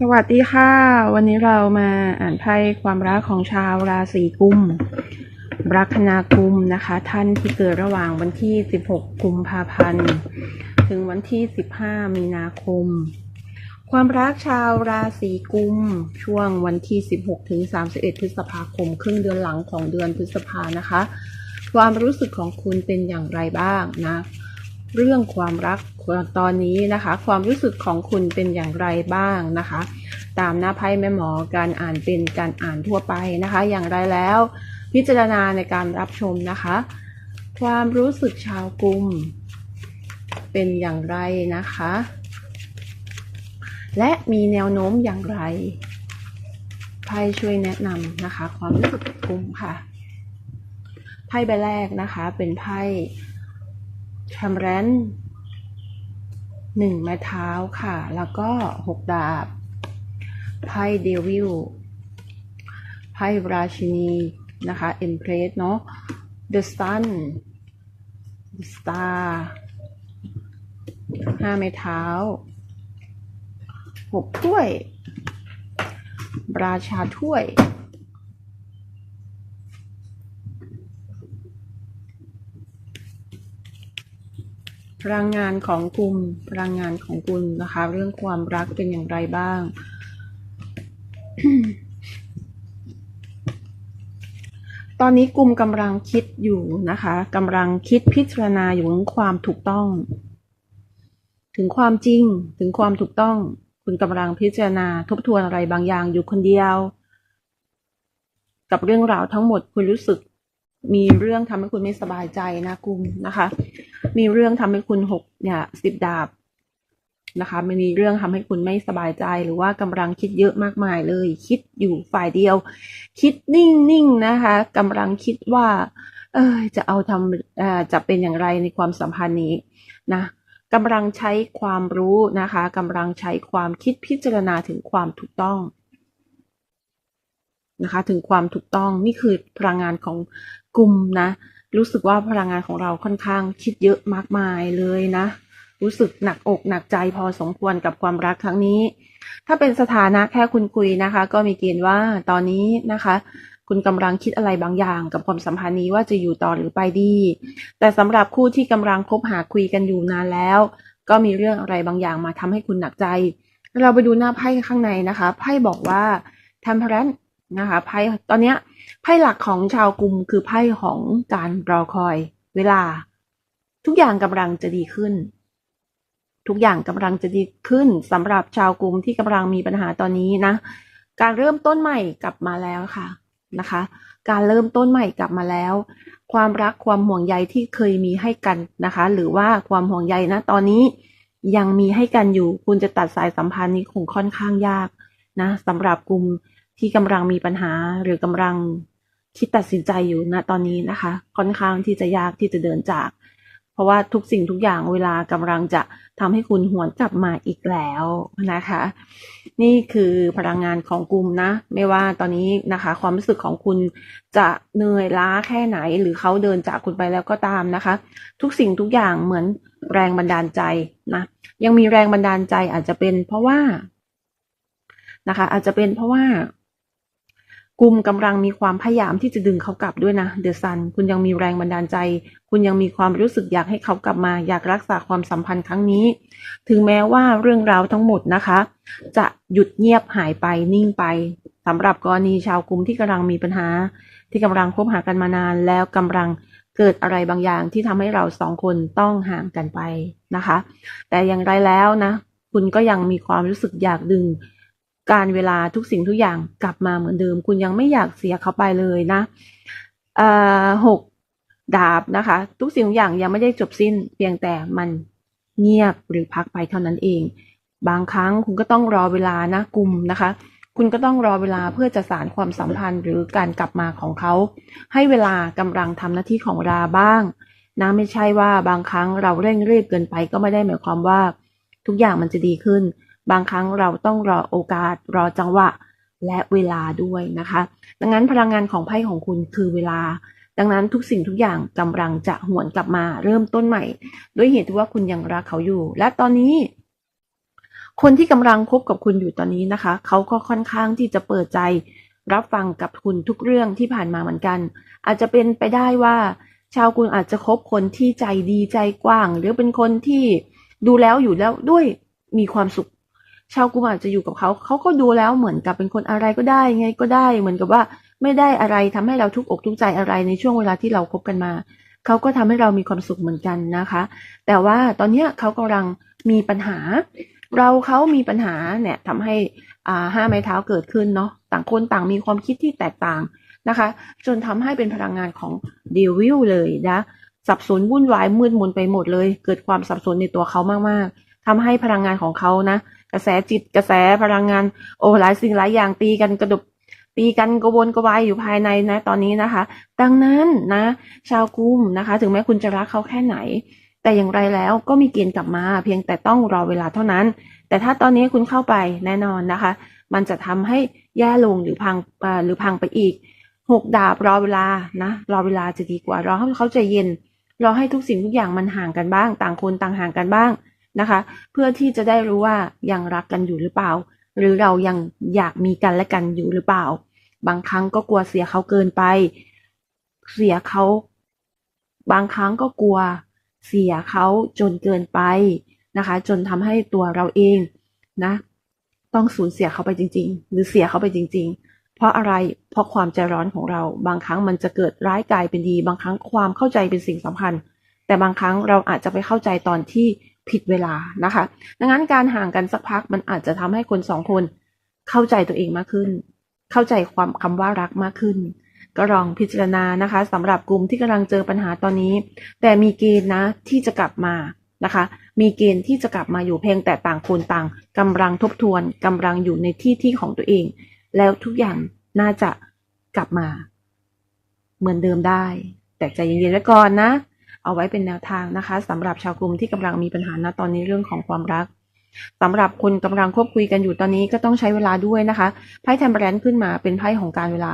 สวัสดีค่ะ วันนี้เรามาอ่านไพ่ความรักของชาวราศีกุมลัคนากุมนะคะ ท่านที่เกิดระหว่างวันที่ 16 กุมภาพันธ์ ถึงวันที่ 15 มีนาคม ความรักชาวราศีกุม ช่วงวันที่ 16 ถึง 31 พฤษภาคม ครึ่งเดือนหลังของเดือนพฤษภานะคะ ความรู้สึกของคุณเป็นอย่างไรบ้างนะ เรื่องความรักตอนนี้นะคะ ความรู้สึกของคุณเป็นอย่างไรบ้างนะคะ ตามหน้าไพ่แม่หมอการอ่านเป็นการอ่านทั่วไปนะคะ อย่างไรแล้ว พิจารณาในการรับชมนะคะ ความรู้สึกชาวกลุ่มเป็นอย่างไรนะคะ และมีแนวโน้มอย่างไรไพ่ช่วยแนะนำนะคะ ความรู้สึกกลุ่มค่ะไพ่ใบแรกนะคะ เป็นไพ่ แชมแรนหนึ่งไม้เท้าค่ะ แล้วก็หกดาบ ไพ่เดวิล ไพ่ราชินี นะคะ เอ็มเพรสเนาะ The Sun The Star ห้าไม้เท้าหกถ้วย ราชาถ้วย พลังงานของกลุ่มพลังงานของคุณนะคะ เรื่องความรักเป็นอย่างไรบ้าง ตอนนี้กลุ่มกำลังคิดอยู่นะคะกำลังคิดพิจารณาอยู่ถึงความถูกต้อง ถึงความจริงถึงความถูกต้อง คุณกำลังพิจารณาทบทวนอะไรบางอย่างอยู่คนเดียว กับเรื่องราวทั้งหมดคุณรู้สึกมีเรื่องทำให้คุณไม่สบายใจนะกุมนะคะ มีเรื่องทำให้คุณหกเนี่ยสิบดาบนะคะมีเรื่องทำให้คุณไม่สบายใจหรือว่ากำลังคิดเยอะมากมายเลย คิดอยู่ฝ่ายเดียว คิดนิ่งๆนะคะกำลังคิดว่า เออจะเอาทำอ่อจะเป็นอย่างไรในความสัมพันธ์นี้นะกำลังใช้ความรู้นะคะกำลังใช้ความคิดพิจารณาถึงความถูกต้องนะคะถึงความถูกต้องนี่คือพลังงานของกลุ่มนะ รู้สึกว่าพลังงานของเราค่อนข้างคิดเยอะมากมายเลยนะ รู้สึกหนักอกหนักใจพอสมควรกับความรักครั้งนี้ ถ้าเป็นสถานะแค่คุณคุยนะคะ ก็มีเกณฑ์ว่าตอนนี้นะคะ คุณกำลังคิดอะไรบางอย่างกับความสัมพันธ์นี้ว่าจะอยู่ต่อหรือไปดี แต่สำหรับคู่ที่กำลังคบหาคุยกันอยู่นานแล้ว ก็มีเรื่องอะไรบางอย่างมาทำให้คุณหนักใจ เราไปดูหน้าไพ่ข้างในนะคะ ไพ่บอกว่า temperance นะคะไพ่ตอนเนี้ย ไพ่หลักของชาวกรุมคือไพ่ของการรอคอย เวลา ทุกอย่างกำลังจะดีขึ้น ทุกอย่างกำลังจะดีขึ้นสำหรับชาวกรุมที่กำลังมีปัญหาตอนนี้นะ การเริ่มต้นใหม่กลับมาแล้วค่ะนะคะ การเริ่มต้นใหม่กลับมาแล้ว ความรักความห่วงใยที่เคยมีให้กันนะคะ หรือว่าความห่วงใยนะตอนนี้ยังมีให้กันอยู่ คุณจะตัดสายสัมพันธ์นี้คงค่อนข้างยากนะสำหรับกลุ่ม ที่กำลังมีปัญหาหรือกำลังคิดตัดสินใจอยู่ณตอนนี้นะคะ ค่อนข้างที่จะยากที่จะเดินจาก เพราะว่าทุกสิ่งทุกอย่างเวลากำลังจะทำให้คุณหวนกลับมาอีกแล้วนะคะ นี่คือพลังงานของกลุ่มนะ ไม่ว่าตอนนี้นะคะ ความรู้สึกของคุณจะเหนื่อยล้าแค่ไหน หรือเขาเดินจากคุณไปแล้วก็ตามนะคะ ทุกสิ่งทุกอย่างเหมือนแรงบันดาลใจนะยังมีแรงบันดาลใจอาจจะเป็นเพราะว่านะคะ อาจจะเป็นเพราะว่า กลุ่มกำลังมีความพยายามที่จะดึงเขากลับด้วยนะเดอะซันคุณยังมีแรงบันดาลใจ คุณยังมีความรู้สึกอยากให้เขากลับมา อยากรักษาความสัมพันธ์ครั้งนี้ ถึงแม้ว่าเรื่องราวทั้งหมดนะคะ จะหยุดเงียบหายไปนิ่งไปสำหรับกรณีชาวกลุ่มที่กำลังมีปัญหา ที่กำลังคบหากันมานาน แล้วกำลังเกิดอะไรบางอย่างที่ทำให้เราสองคนต้องห่างกันไปนะคะ แต่อย่างไรแล้วนะ คุณก็ยังมีความรู้สึกอยากดึง การเวลาทุกสิ่งทุกอย่างกลับมาเหมือนเดิม คุณยังไม่อยากเสียเขาไปเลยนะหกดาบนะคะ ทุกสิ่งทุกอย่างยังไม่ได้จบสิ้น เพียงแต่มันเงียบหรือพักไปเท่านั้นเอง บางครั้งคุณก็ต้องรอเวลานะกลุ่มนะคะ คุณก็ต้องรอเวลาเพื่อจะสารความสัมพันธ์หรือการกลับมาของเขา ให้เวลากำลังทำหน้าที่ของราบ้างนะไม่ใช่ว่าบางครั้งเราเร่งรีบเกินไปก็ไม่ได้หมายความว่า ทุกอย่างมันจะดีขึ้น บางครั้งเราต้องรอโอกาสรอจังหวะและเวลาด้วยนะคะ ดังนั้นพลังงานของไพ่ของคุณคือเวลา ดังนั้นทุกสิ่งทุกอย่างกำลังจะหวนกลับมาเริ่มต้นใหม่ ด้วยเหตุที่ว่าคุณยังรักเขาอยู่ และตอนนี้คนที่กำลังคบกับคุณอยู่ตอนนี้นะคะ เขาก็ค่อนข้างที่จะเปิดใจรับฟังกับคุณทุกเรื่องที่ผ่านมาเหมือนกัน อาจจะเป็นไปได้ว่า ชาวกุลอาจจะคบคนที่ใจดีใจกว้าง หรือเป็นคนที่ดูแล้วอยู่แล้วด้วยมีความสุข ชาวกุมอาจจะอยู่กับเขา เขาก็ดูแล้วเหมือนกับเป็นคนอะไรก็ได้ไงก็ได้ เหมือนกับว่าไม่ได้อะไรทำให้เราทุกอกทุกใจอะไรในช่วงเวลาที่เราคบกันมา เขาก็ทำให้เรามีความสุขเหมือนกันนะคะ แต่ว่าตอนเนี้ยเขากำลังมีปัญหา เราเขามีปัญหาเนี่ยทำให้อ่าห้าไม้เท้าเกิดขึ้นเนาะต่างคนต่างมีความคิดที่แตกต่างนะคะ จนทำให้เป็นพลังงานของเดวิลเลยนะสับสนวุ่นวายมืดมนไปหมดเลย เกิดความสับสนในตัวเขามากๆทำให้พลังงานของเขานะ กระแสจิตกระแสพลังงาน โอ้หลายสิ่งหลายอย่างตีกันกระดุบตีกันกระวนกระวายอยู่ภายในนะตอนนี้นะคะ ดังนั้นนะ ชาวกุมนะคะ ถึงแม้คุณจะรักเขาแค่ไหน แต่อย่างไรแล้วก็มีเกณฑ์กลับมา เพียงแต่ต้องรอเวลาเท่านั้น แต่ถ้าตอนนี้คุณเข้าไปแน่นอนนะคะ มันจะทำให้แย่ลงหรือพังหรือพังไปอีกหกดาบรอเวลานะรอเวลาจะดีกว่ารอให้เขาใจเย็นรอให้ทุกสิ่งทุกอย่างมันห่างกันบ้าง ต่างคนต่างห่างกันบ้าง นะคะ เพื่อที่จะได้รู้ว่ายังรักกันอยู่หรือเปล่า หรือเรายังอยากมีกันและกันอยู่หรือเปล่า บางครั้งก็กลัวเสียเขาเกินไป เสียเขา บางครั้งก็กลัว เสียเขาจนเกินไปนะคะ จนทำให้ตัวเราเองนะ ต้องสูญเสียเขาไปจริง ๆ หรือเสียเขาไปจริง ๆเพราะอะไร เพราะความใจร้อนของเรา บางครั้งมันจะเกิดร้ายกลายเป็นดี บางครั้งความเข้าใจเป็นสิ่งสำคัญ แต่บางครั้งเราอาจจะไปเข้าใจตอนที่ ผิดเวลานะคะ ดังนั้นการห่างกันสักพักมันอาจจะทำให้คนสองคนเข้าใจตัวเองมากขึ้น เข้าใจความคำว่ารักมากขึ้น ก็ลองพิจารณานะคะสำหรับกลุ่มที่กำลังเจอปัญหาตอนนี้ แต่มีเกณฑ์นะที่จะกลับมานะคะ มีเกณฑ์ที่จะกลับมาอยู่เพียงแต่ต่างคนต่างกำลังทบทวนกำลังอยู่ในที่ที่ของตัวเอง แล้วทุกอย่างน่าจะกลับมา เหมือนเดิมได้ แต่ใจเย็นๆไว้ก่อนนะ เอาไว้เป็นแนวทางนะคะสำหรับชาวกลุ่มที่กำลังมีปัญหาณตอนนี้เรื่องของความรักสำหรับคนกำลังควบคุยกันอยู่ตอนนี้ก็ต้องใช้เวลาด้วยนะคะไพ่แทมเปอร์แรนขึ้นมาเป็นไพ่ของการเวลา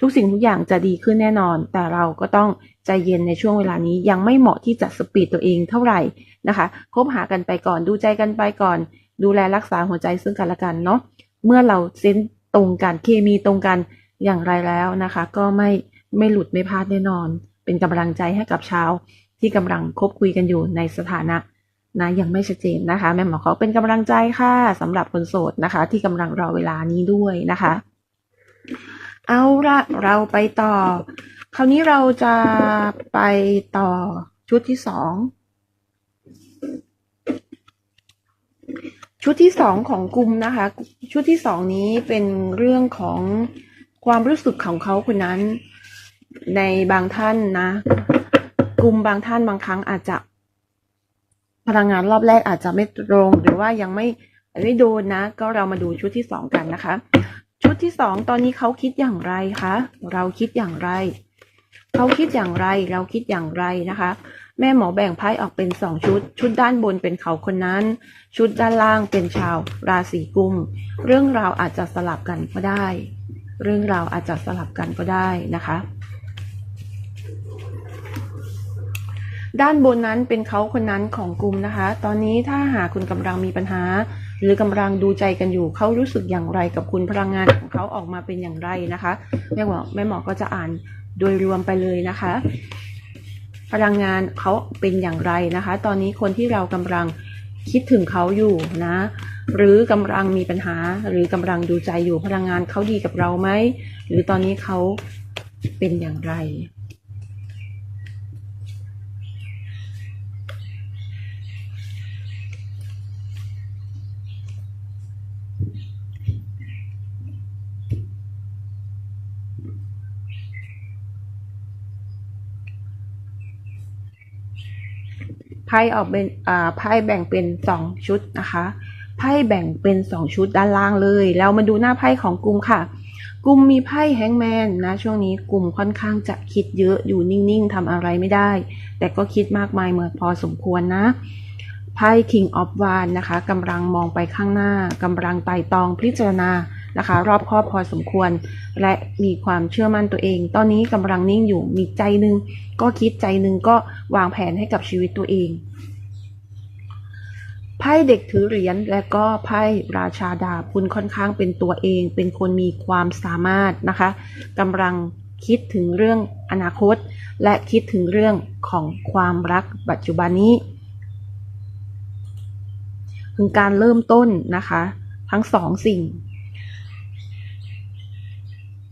ทุกสิ่งทุกอย่างจะดีขึ้นแน่นอน แต่เราก็ต้องใจเย็นในช่วงเวลานี้ยังไม่เหมาะที่จะสปีดตัวเองเท่าไหร่นะคะคบหากันไปก่อนดูใจกันไปก่อน ดูแลรักษาหัวใจซึ่งกันและกันเนาะเมื่อเราเซนส์ตรงกันเคมีตรงกันอย่างไรแล้วนะคะ ก็ไม่ไม่หลุดไม่พลาดแน่นอน เป็นกำลังใจให้กับชาว ที่กำลังคบคุยกันอยู่ในสถานะนะยังไม่ชัดเจนนะคะ แม่หมอเขาเป็นกำลังใจค่ะสำหรับคนโสดนะคะ ที่กำลังรอเวลานี้ด้วยนะคะ เอาละเราไปต่อ คราวนี้เราจะไปต่อชุดที่สองชุดที่สองของกลุ่มนะคะ ชุดที่สองนี้เป็นเรื่องของความรู้สึกของเขาคนนั้น ในบางท่านนะ กลุ่มบางท่านบางครั้งอาจจะ พลังงานรอบแรกอาจจะไม่ตรง หรือว่ายังไม่ไม่โดนนะ ก็เรามาดูชุดที่สองกันนะคะ ชุดที่สองตอนนี้เขาคิดอย่างไรคะเราคิดอย่างไรเขาคิดอย่างไรเราคิดอย่างไรนะคะ แม่หมอแบ่งไพ่ออกเป็นสองชุด ชุดด้านบนเป็นเขาคนนั้น ชุดด้านล่างเป็นชาว ราศีกุม เรื่องราวอาจจะสลับกันก็ได้ เรื่องราวอาจจะสลับกันก็ได้นะคะ ด้านบนนั้นเป็นเขาคนนั้นของกลุ่มนะคะ ตอนนี้ถ้าหากคุณกำลังมีปัญหา หรือกำลังดูใจกันอยู่เขารู้สึกอย่างไรกับคุณพลังงานของเขาออกมาเป็นอย่างไรนะคะแม่หมอแม่หมอก็จะอ่านโดยรวมไปเลยนะคะ พลังงานเขาเป็นอย่างไรนะคะ ตอนนี้คนที่เรากำลังคิดถึงเขาอยู่นะ หรือกำลังมีปัญหา หรือกำลังดูใจอยู่พลังงานเขาดีกับเราไหมหรือตอนนี้เขาเป็นอย่างไร ไพ่ออกเป็นไพ่แบ่งเป็นสองชุดนะคะไพ่แบ่งเป็นสองชุดด้านล่างเลย แล้วมาดูหน้าไพ่ของกลุ่มค่ะกลุ่มมีไพ่แฮงแมนนะช่วงนี้กลุ่มค่อนข้างจะคิดเยอะอยู่นิ่งๆทำอะไรไม่ได้ แต่ก็คิดมากมายเหมือนพอสมควรนะไพ่ King of w a n นะคะกำลังมองไปข้างหน้ากำลังไต่ตองพิจารณา นะคะ รอบครอบพอสมควร และมีความเชื่อมั่นตัวเอง ตอนนี้กำลังนิ่งอยู่มีใจหนึงก็คิดใจหนึ่งก็วางแผนให้กับชีวิตตัวเองไพ่เด็กถือเหรียญและก็ไพ่ราชาดาบคุณค่อนข้างเป็นตัวเอง เป็นคนมีความสามารถนะคะกำลังคิดถึงเรื่องอนาคต และคิดถึงเรื่องของความรักปัจจุบันนี้คือการเริ่มต้นนะคะ ทั้งสองสิ่ง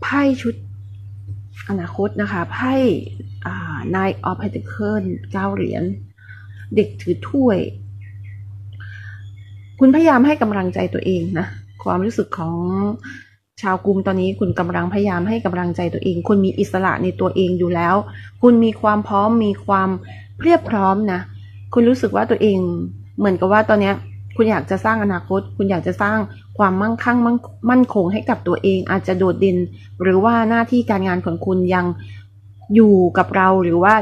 ไพ่ชุดอนาคตนะคะไพ่อ่า Nine of Pentacles เก้าเหรียญเด็กถือถ้วย คุณพยายามให้กำลังใจตัวเองนะ ความรู้สึกของชาวกรุมตอนนี้คุณกำลังพยายามให้กำลังใจตัวเอง คุณมีอิสระในตัวเองอยู่แล้ว คุณมีความพร้อมมีความเพียบพร้อมนะ คุณรู้สึกว่าตัวเองเหมือนกับว่าตอนนี้ คุณอยากจะสร้างอนาคต คุณอยากจะสร้างความมั่งคั่งมั่นคงให้กับตัวเอง อาจจะโดดเด่นหรือว่าหน้าที่การงานของคุณยังอยู่กับเราหรือว่า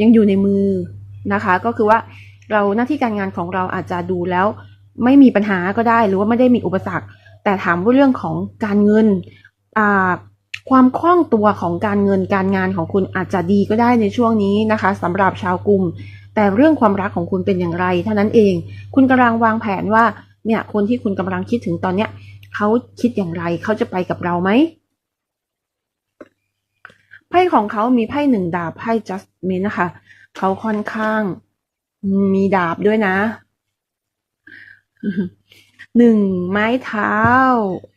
ยังอยู่ในมือนะคะ ก็คือว่าเราหน้าที่การงานของเราอาจจะดูแล้วไม่มีปัญหาก็ได้หรือว่าไม่ได้มีอุปสรรค แต่ถามว่าเรื่องของการเงินความคล่องตัวของการเงินการงานของคุณอาจจะดีก็ได้ในช่วงนี้นะคะสำหรับชาวกลุ่ม แต่เรื่องความรักของคุณเป็นอย่างไรเท่านั้นเอง คุณกำลังวางแผนว่าเนี่ยคนที่คุณกำลังคิดถึงตอนเนี้ยเขาคิดอย่างไรเขาจะไปกับเราไหมไพ่ของเขามีไพ่หนึ่งดาบไพ่ just m e n นะคะเขาค่อนข้างมีดาบด้วยนะหนึ่งไม้เท้า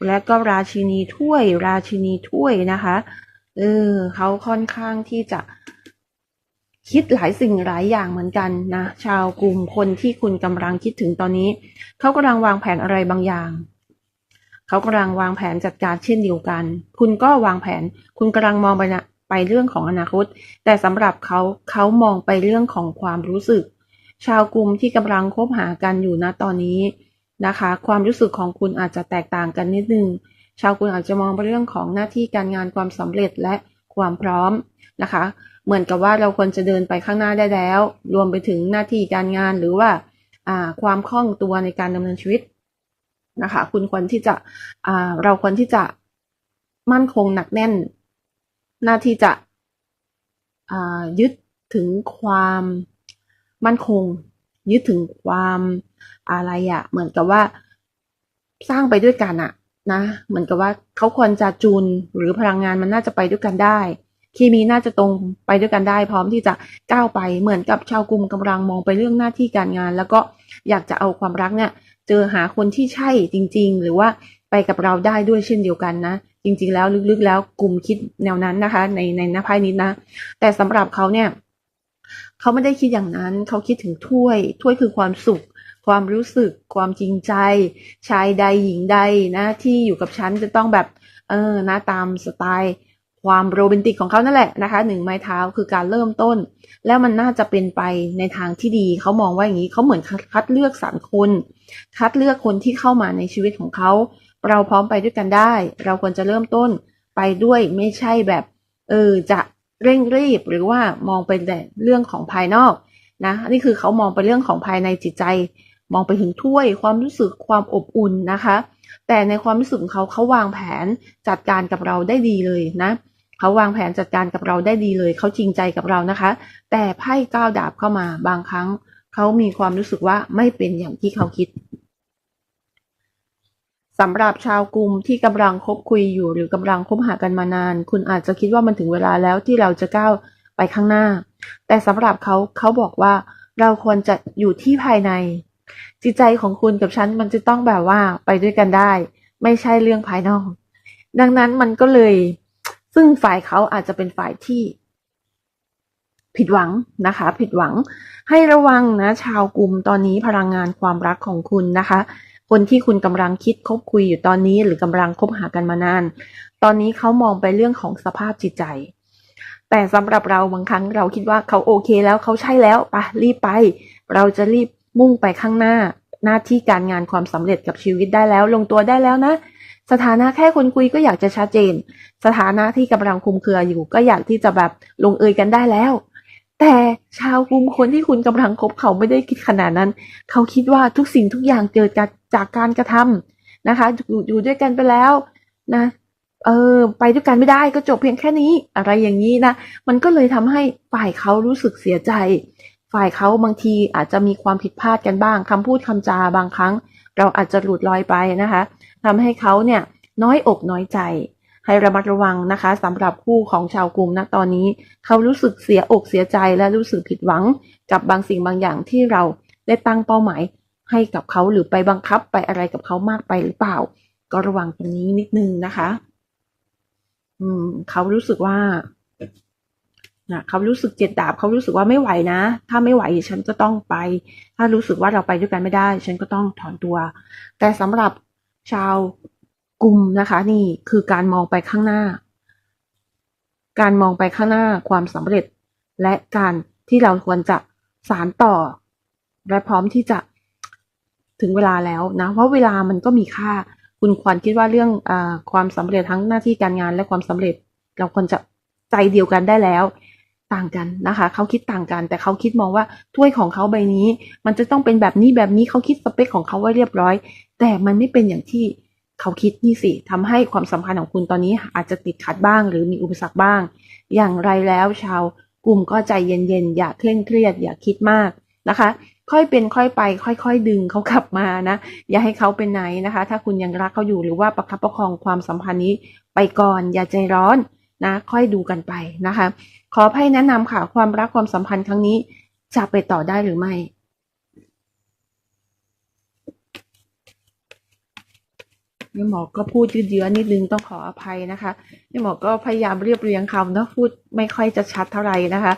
และก็ราชินีถ้วย ราชินีถ้วยนะคะ เออเขาค่อนข้างที่จะ คิดหลายสิ่งหลายอย่างเหมือนกันนะ ชาวกลุ่มคนที่คุณกำลังคิดถึงตอนนี้ เขากำลังวางแผนอะไรบางอย่าง เขากำลังวางแผนจัดการเช่นเดียวกัน คุณก็วางแผน คุณกำลังมองไปนะไปเรื่องของอนาคต แต่สำหรับเขาเขามองไปเรื่องของความรู้สึก ชาวกลุ่มที่กำลังคบหากันอยู่นะตอนนี้นะคะ ความรู้สึกของคุณอาจจะแตกต่างกันนิดนึง ชาวกลุ่มอาจจะมองไปเรื่องของหน้าที่การงานความสำเร็จและความพร้อมนะคะ เหมือนกับว่าเราควรจะเดินไปข้างหน้าได้แล้ว รวมไปถึงหน้าที่การงานหรือว่าความคล่องตัวในการดำเนินชีวิตนะคะคุณควรที่จะเราควรที่จะมั่นคงหนักแน่น หน้าที่จะยึดถึงความมั่นคง ยึดถึงความอะไรอะเหมือนกับว่าสร้างไปด้วยกันอะนะเหมือนกับว่าเขาควรจะจูนหรือพลังงานมันน่าจะไปด้วยกันได้ เคมีน่าจะตรงไปด้วยกันได้ พร้อมที่จะก้าวไปเหมือนกับชาวกลุ่มกำลังมองไปเรื่องหน้าที่การงาน แล้วก็อยากจะเอาความรักเนี่ยเจอหาคนที่ใช่จริง ๆ หรือว่าไปกับเราได้ด้วยเช่นเดียวกันนะ จริง ๆ แล้วลึกๆ แล้วกลุ่มคิดแนวนั้นนะคะ ในในหน้าไพ่นี้นะ แต่สำหรับเขาเนี่ยเขาไม่ได้คิดอย่างนั้น เขาคิดถึงถ้วย ถ้วยคือความสุข ความรู้สึก ความจริงใจ ชายใดหญิงใดนะที่อยู่กับฉันจะต้องแบบ เออนะตามสไตล์ ความโรแมนติกของเขานั่นแหละนะคะหนึ่งไม้เท้าคือการเริ่มต้น แล้วมันน่าจะเป็นไปในทางที่ดีเขามองว่าอย่างนี้เขาเหมือนคัดเลือกสรรคน คัดเลือกคนที่เข้ามาในชีวิตของเขา เราพร้อมไปด้วยกันได้ เราควรจะเริ่มต้นไปด้วยไม่ใช่แบบเออจะเร่งรีบหรือว่ามองไปแต่เรื่องของภายนอกนะนี่คือเขามองไปเรื่องของภายในจิตใจ มองไปถึงถ้วยความรู้สึกความอบอุ่นนะคะ แต่ในความรู้สึกของเขาเขาวางแผนจัดการกับเราได้ดีเลยนะเขาวางแผนจัดการกับเราได้ดีเลย เขาจริงใจกับเรานะคะ แต่ไพ่ก้าวดาบเข้ามาบางครั้ง เขามีความรู้สึกว่าไม่เป็นอย่างที่เขาคิดสำหรับชาวกลุ่มที่กำลังคบคุยอยู่หรือกำลังคบหากันมานาน คุณอาจจะคิดว่ามันถึงเวลาแล้วที่เราจะก้าวไปข้างหน้า แต่สำหรับเขาเขาบอกว่าเราควรจะอยู่ที่ภายใน จิตใจของคุณกับฉันมันจะต้องแบบว่าไปด้วยกันได้ ไม่ใช่เรื่องภายนอก ดังนั้นมันก็เลย ซึ่งฝ่ายเขาอาจจะเป็นฝ่ายที่ ผิดหวังนะคะ ผิดหวัง ให้ระวังนะ ชาวกลุ่มตอนนี้พลังงานความรักของคุณนะคะ คนที่คุณกำลังคิดคบคุยอยู่ตอนนี้ หรือกำลังคบหากันมานาน ตอนนี้เขามองไปเรื่องของสภาพจิตใจแต่สำหรับเราบางครั้งเราคิดว่าเขาโอเคแล้วเขาใช่แล้วปะรีบไป เราจะรีบ มุ่งไปข้างหน้า หน้าที่การงานความสำเร็จกับชีวิตได้แล้ว ลงตัวได้แล้วนะ สถานะแค่คนคุยก็อยากจะชัดเจน สถานะที่กำลังคุมเครืออยู่ ก็อยากที่จะแบบลงเอยกันได้แล้ว แต่ชาวกลุ่มคนที่คุณกำลังคบเขาไม่ได้คิดขนาดนั้น เขาคิดว่าทุกสิ่งทุกอย่างเกิดจากการกระทำนะคะอยู่อยู่ด้วยกันไปแล้วนะเออไปด้วยกันไม่ได้ก็จบเพียงแค่นี้ อะไรอย่างนี้นะ มันก็เลยทำให้ฝ่ายเขารู้สึกเสียใจ ฝ่ายเขาบางทีอาจจะมีความผิดพลาดกันบ้างคำพูดคำจาบางครั้ง เราอาจจะหลุดลอยไปนะคะทำให้เขาเนี่ยน้อยอกน้อยใจ ให้ระมัดระวังนะคะสำหรับคู่ของชาวกลุ่มณตอนนี้ เขารู้สึกเสียอกเสียใจและรู้สึกผิดหวังกับบางสิ่งบางอย่างที่เราได้ตั้งเป้าหมาย ให้กับเขาหรือไปบังคับไปอะไรกับเขามากไปหรือเปล่า ก็ระวังตรงนี้นิดนึงนะคะ อืมเขารู้สึกว่า นะเขารู้สึกเจ็ดดาบเขารู้สึกว่าไม่ไหวนะ ถ้าไม่ไหวฉันก็ต้องไป ถ้ารู้สึกว่าเราไปด้วยกันไม่ได้ ฉันก็ต้องถอนตัว แต่สำหรับชาวกลุ่มนะคะ นี่คือการมองไปข้างหน้า การมองไปข้างหน้าความสำเร็จ และการที่เราควรจะสารต่อ และพร้อมที่จะถึงเวลาแล้วนะว่าะเวลามันก็มีค่า คุณควรคิดว่าเรื่องอความสำเร็จทั้งหน้าที่การงานและความสำเร็จ เราควรจะใจเดียวกันได้แล้ว ต่างกันนะคะ เขาคิดต่างกัน แต่เขาคิดมองว่าถ้วยของเขาใบนี้ มันจะต้องเป็นแบบนี้แบบนี้เขาคิดสเปคของเขาไว้เรียบร้อย แต่มันไม่เป็นอย่างที่เขาคิดนี่สิทำให้ความสัมพันธ์ของคุณตอนนี้อาจจะติดขัดบ้าง หรือมีอุปสรรคบ้าง อย่างไรแล้วชาวกลุ่มก็ใจเย็นๆ อย่าเคร่งเครียด อย่าคิดมากนะคะ ค่อยเป็นค่อยไป ค่อย ๆ ดึงเขากลับมานะ อย่าให้เขาเป็นไหนนะคะ ถ้าคุณยังรักเขาอยู่หรือว่าประคับประคองความสัมพันธ์นี้ไปก่อน อย่าใจร้อนนะ ค่อยดูกันไปนะคะ ขอให้แนะนำค่ะ ความรักความสัมพันธ์ครั้งนี้จะไปต่อได้หรือไม่นี่หมอก็พูดยืดเยื้อนิดนึงต้องขออภัยนะคะนี่หมอก็พยายามเรียบเรียงคำเนาะพูดไม่ค่อยจะชัดเท่าไหร่นะคะ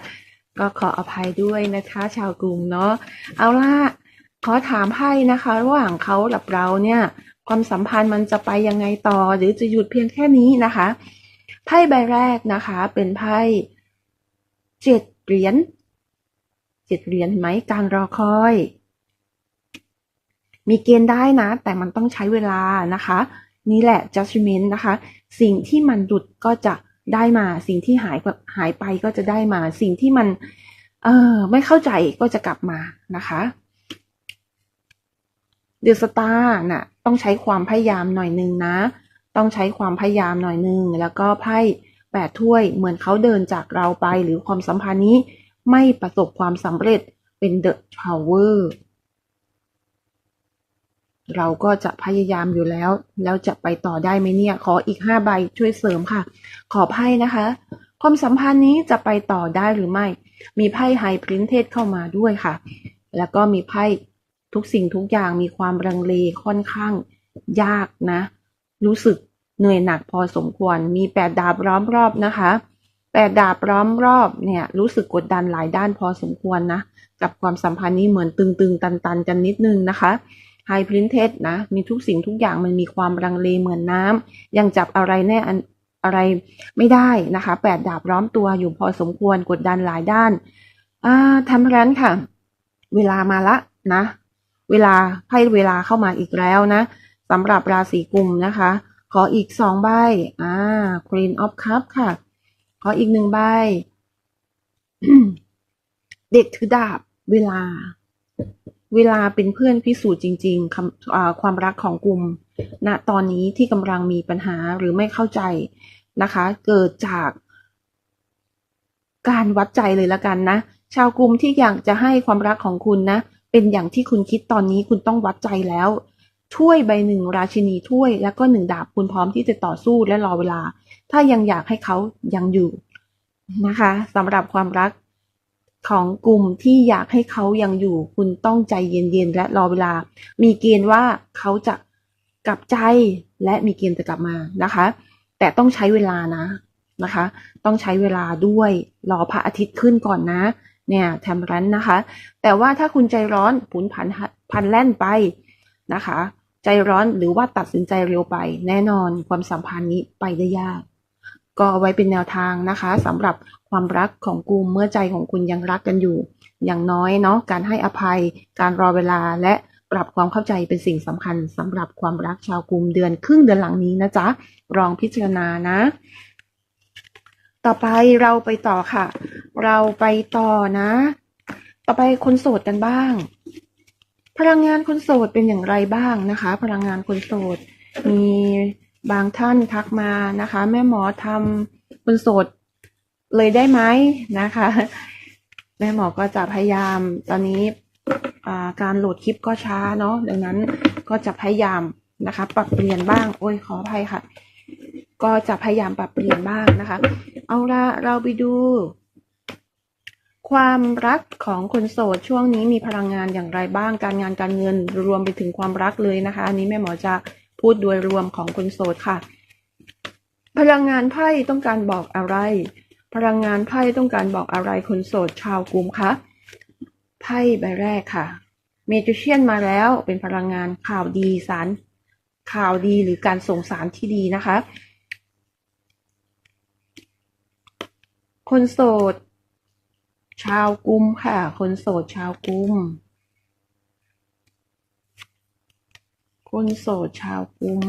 ก็ขออภัยด้วยนะคะ ชาวกรุงเนาะเอาล่ะขอถามไพ่นะคะ ระหว่างเขากับเราเนี่ย ความสัมพันธ์มันจะไปยังไงต่อ หรือจะหยุดเพียงแค่นี้นะคะไพ่ใบแรกนะคะ เป็นไพ่ เจ็ดเหรียญเจ็ดเหรียญไหมการรอคอย มีเกณฑ์ได้นะ แต่มันต้องใช้เวลานะคะ นี่แหละ judgment นะคะ สิ่งที่มันหลุดก็จะได้มา สิ่งที่หายหายไปก็จะได้มา สิ่งที่มัน เออไม่เข้าใจก็จะกลับมานะคะเดอะสตาร์น่ะต้องใช้ความพยายามหน่อยนึงนะ ต้องใช้ความพยายามหน่อยนึง แล้วก็ไพ่ แปดถ้วย เหมือนเขาเดินจากเราไปหรือความสัมพันธ์นี้ไม่ประสบความสำเร็จเป็นเดอะทาวเวอร์เราก็จะพยายามอยู่แล้ว แล้วจะไปต่อได้ไหมเนี่ย ขออีกห้าใบช่วยเสริมค่ะ ขอไพ่นะคะ ความสัมพันธ์นี้จะไปต่อได้หรือไม่ มีไพ่ไฮพรินเทสเข้ามาด้วยค่ะ แล้วก็มีไพ่ทุกสิ่งทุกอย่างมีความรังเลค่อนข้างยากนะ รู้สึก เหนื่อยหนักพอสมควร มีแปดดาบล้อมรอบนะคะแปดดาบล้อมรอบเนี่ยรู้สึกกดดันหลายด้านพอสมควรนะ กับความสัมพันธ์นี้เหมือนตึงๆ ตันๆ กันนิดนึงนะคะไฮพรินเทสนะ มีทุกสิ่งทุกอย่างมันมีความรังเลเหมือนน้ำยังจับอะไรแน่อะไรไม่ได้นะคะแปดดาบล้อมตัวอยู่พอสมควรกดดันหลายด้านอ่าทำร้นค่ะ เวลามาละนะ เวลาไพ่เวลาเข้ามาอีกแล้วนะสำหรับราศีกุมนะคะ ขออีกสองใบ อ่า Queen of Cup ค่ะ ขออีกหนึ่งใบ เด็กถือดาบ เวลา เวลาเป็นเพื่อนพิสูจน์จริงๆความรักของกลุ่มณนะตอนนี้ที่กำลังมีปัญหาหรือไม่เข้าใจนะคะ เกิดจากการวัดใจเลยละกันนะ ชาวกลุ่มที่อยากจะให้ความรักของคุณนะ เป็นอย่างที่คุณคิดตอนนี้คุณต้องวัดใจแล้ว ถ้วยใบหนึ่งราชินีถ้วย แล้วก็หนึ่งดาบคุณพร้อมที่จะต่อสู้และรอเวลา ถ้ายังอยากให้เขายังอยู่นะคะสำหรับความรักของกลุ่มที่อยากให้เขายังอยู่ คุณต้องใจเย็นๆและรอเวลา มีเกณฑ์ว่าเขาจะกลับใจและมีเกณฑ์จะกลับมานะคะ แต่ต้องใช้เวลานะนะคะ ต้องใช้เวลาด้วยรอพระอาทิตย์ขึ้นก่อนนะ เนี่ยแทมรันนะคะ แต่ว่าถ้าคุณใจร้อนผุนผันพันแล่นไปนะคะ ใจร้อนหรือว่าตัดสินใจเร็วไป แน่นอนความสัมพันธ์นี้ไปได้ยาก ก็เอาไว้เป็นแนวทางนะคะสำหรับความรักของกูเมื่อใจของคุณยังรักกันอยู่ อย่างน้อยเนาะการให้อภัย การรอเวลาและปรับความเข้าใจเป็นสิ่งสำคัญสำหรับความรักชาวกลุ่มเดือนครึ่งเดือนหลังนี้นะจ๊ะลองพิจารณานะ ต่อไปเราไปต่อค่ะ เราไปต่อนะ ต่อไปคนโสดกันบ้าง พลังงานคนโสดเป็นอย่างไรบ้างนะคะ พลังงานคนโสด มีบางท่านทักมานะคะ แม่หมอทำคนโสดเลยได้ไหมนะคะ แม่หมอก็จะพยายามตอนนี้การโหลดคลิปก็ช้าเนาะดังนั้นก็จะพยายามนะคะ ปรับเปลี่ยนบ้าง โอ้ยขออภัยค่ะ ก็จะพยายามปรับเปลี่ยนบ้างนะคะ เอาละเราไปดู ความรักของคนโสดช่วงนี้มีพลังงานอย่างไรบ้าง การงานการเงินรวมไปถึงความรักเลยนะคะ อันนี้แม่หมอจะพูดโดยรวมของคนโสดค่ะ พลังงานไพ่ต้องการบอกอะไร พลังงานไพ่ต้องการบอกอะไรคนโสดชาวกลุ่มคะไพ่ใบแรกค่ะเมจิเชียนมาแล้วเป็นพลังงานข่าวดีสารข่าวดีหรือการส่งสารที่ดีนะคะ คนโสด ชาวกุมค่ะ คนโสดชาวกุม คนโสดชาวกุม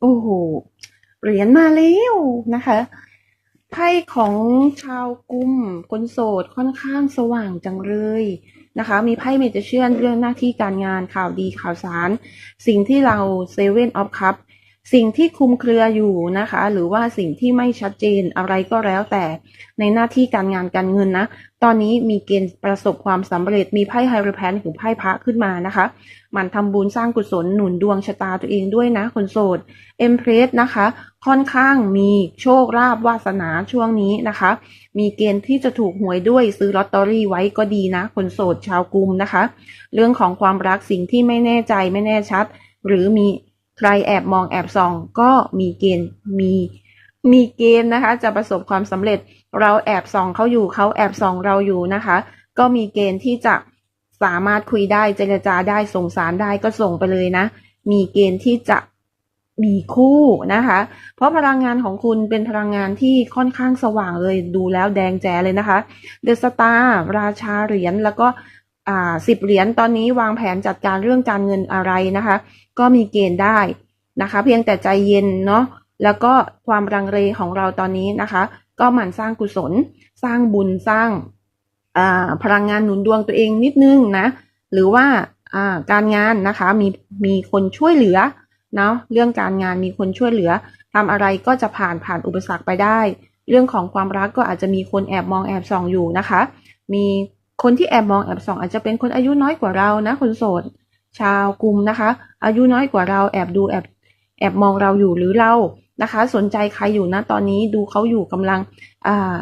โอ้โห เหรียญมาแล้วนะคะไพ่ของชาวกุมคนโสดค่อนข้างสว่างจังเลย นะคะ มีไพ่เมจิเชียนเรื่องหน้าที่การงานข่าวดีข่าวสาร สิ่งที่เราเซเว่นออฟคัพ สิ่งที่คลุมเครืออยู่นะคะ หรือว่าสิ่งที่ไม่ชัดเจนอะไรก็แล้วแต่ในหน้าที่การงานการเงินนะ ตอนนี้มีเกณฑ์ประสบความสำเร็จมีไพ่ไฮเรแพนหรือไพ่พระขึ้นมานะคะ มันทำบุญสร้างกุศลหนุนดวงชะตาตัวเองด้วยนะ คนโสดเอ็มเพรสนะคะ ค่อนข้างมีโชคลาภวาสนาช่วงนี้นะคะ มีเกณฑ์ที่จะถูกหวยด้วยซื้อลอตเตอรี่ไว้ก็ดีนะ คนโสดชาวกรุมนะคะ เรื่องของความรักสิ่งที่ไม่แน่ใจไม่แน่ชัด หรือมี ใครแอบมองแอบส่อง ก็มีเกณฑ์มีมีเกณฑ์นะคะ จะประสบความสำเร็จ เราแอบส่องเขาอยู่เขาแอบส่องเราอยู่นะคะ ก็มีเกณฑ์ที่จะสามารถคุยได้เจรจาได้ส่งสารได้ก็ส่งไปเลยนะ มีเกณฑ์ที่จะมีคู่นะคะ เพราะพลังงานของคุณเป็นพลังงานที่ค่อนข้างสว่างเลยดูแล้วแดงแจ๋เลยนะคะ เดอะสตาร์ราชาเหรียญแล้วก็ อ่าสิบเหรียญตอนนี้วางแผนจัดการเรื่องการเงินอะไรนะคะ ก็มีเกณฑ์ได้นะคะ เพียงแต่ใจเย็นเนาะแล้วก็ความรังเลของเราตอนนี้นะคะ ก็หมั่นสร้างกุศล สร้างบุญสร้างพลังงานหนุนดวงตัวเองนิดนึงนะ หรือว่าอ่าการงานนะคะมีมีคนช่วยเหลือเนาะเรื่องการงานมีคนช่วยเหลือทำอะไรก็จะผ่านผ่านอุปสรรคไปได้ เรื่องของความรักก็อาจจะมีคนแอบมองแอบส่องอยู่นะคะ มี คนที่แอบมองแอบส่อง อาจจะเป็นคนอายุน้อยกว่าเรานะ คนโสด ชาวกลุ่มนะคะ อายุน้อยกว่าเราแอบดูแอบแอบมองเราอยู่หรือเรานะคะ สนใจใครอยู่นะตอนนี้ดูเขาอยู่กำลังอ่า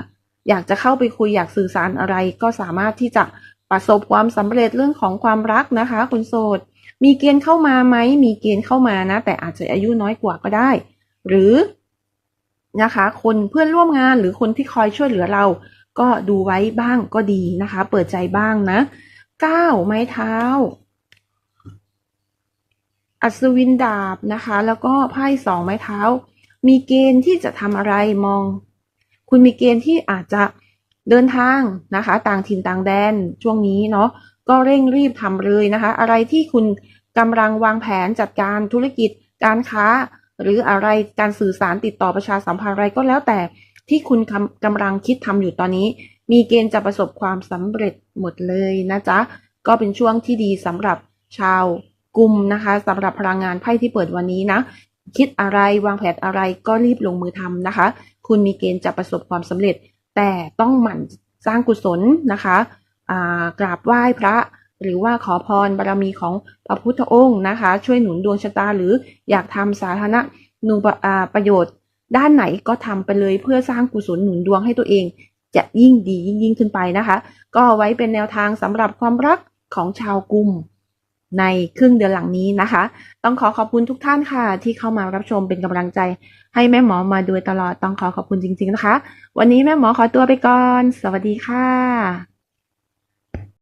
อยากจะเข้าไปคุยอยากสื่อสารอะไร ก็สามารถที่จะประสบความสำเร็จเรื่องของความรักนะคะคุณโสด มีเกณฑ์เข้ามาไหมมีเกณฑ์เข้ามานะ แต่อาจจะอายุน้อยกว่าก็ได้ หรือนะคะ คนเพื่อนร่วมงานหรือคนที่คอยช่วยเหลือเรา ก็ดูไว้บ้างก็ดีนะคะ เปิดใจบ้างนะเก้าไม้เท้า อัศวินดาบนะคะ แล้วก็ไพ่สองไม้เท้า มีเกณฑ์ที่จะทำอะไรมอง คุณมีเกณฑ์ที่อาจจะเดินทางนะคะ ต่างถิ่นต่างแดนช่วงนี้เนาะก็เร่งรีบทำเลยนะคะ อะไรที่คุณกำลังวางแผนจัดการธุรกิจการค้า หรืออะไรการสื่อสารติดต่อประชาสัมพันธ์อะไรก็แล้วแต่ ที่คุณกำกำลังคิดทำอยู่ตอนนี้ มีเกณฑ์จะประสบความสำเร็จหมดเลยนะจ๊ะ ก็เป็นช่วงที่ดีสำหรับชาวกลุ่มนะคะสำหรับพลังงานไพ่ที่เปิดวันนี้นะ คิดอะไรวางแผนอะไรก็รีบลงมือทำนะคะ คุณมีเกณฑ์จะประสบความสำเร็จ แต่ต้องหมั่นสร้างกุศลนะคะกราบไหว้พระหรือว่าขอพรบารมีของพระพุทธองค์นะคะ ช่วยหนุนดวงชะตาหรืออยากทำสาธารณนูปอ่าประโยชน์ ด้านไหนก็ทำไปเลยเพื่อสร้างกุศลหนุนดวงให้ตัวเอง จะยิ่งดียิ่งยิ่งขึ้นไปนะคะ ก็ไว้เป็นแนวทางสำหรับความรักของชาวกลุ่มในครึ่งเดือนหลังนี้นะคะ ต้องขอขอบคุณทุกท่านค่ะ ที่เข้ามารับชมเป็นกำลังใจ ให้แม่หมอมาโดยตลอดต้องขอขอบคุณจริง ๆนะคะ วันนี้แม่หมอขอตัวไปก่อน สวัสดีค่ะ